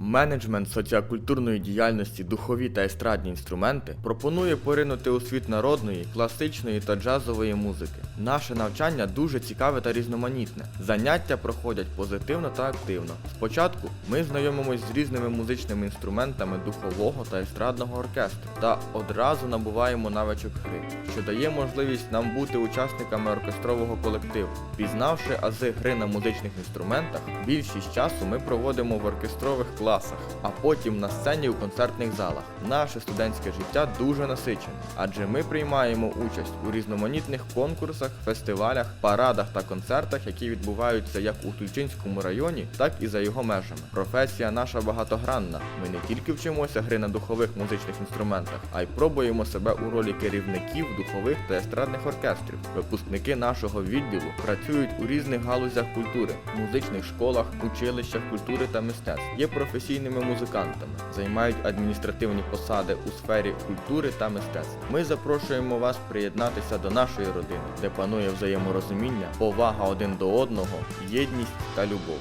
Менеджмент соціокультурної діяльності духові та естрадні інструменти пропонує поринути у світ народної, класичної та джазової музики. Наше навчання дуже цікаве та різноманітне. Заняття проходять позитивно та активно. Спочатку ми знайомимось з різними музичними інструментами духового та естрадного оркестру та одразу набуваємо навичок гри, що дає можливість нам бути учасниками оркестрового колективу. Пізнавши ази гри на музичних інструментах, більшість часу ми проводимо в оркестрових класах, а потім на сцені у концертних залах. Наше студентське життя дуже насичене, адже ми приймаємо участь у різноманітних конкурсах, фестивалях, парадах та концертах, які відбуваються як у Тульчинському районі, так і за його межами. Професія наша багатогранна. Ми не тільки вчимося гри на духових музичних інструментах, а й пробуємо себе у ролі керівників духових та естрадних оркестрів. Випускники нашого відділу працюють у різних галузях культури, музичних школах, училищах культури та мистецтв, є професійними музикантами, займають адміністративні посади у сфері культури та мистецтв. Ми запрошуємо вас приєднатися до нашої родини, де панує взаєморозуміння, повага один до одного, єдність та любов.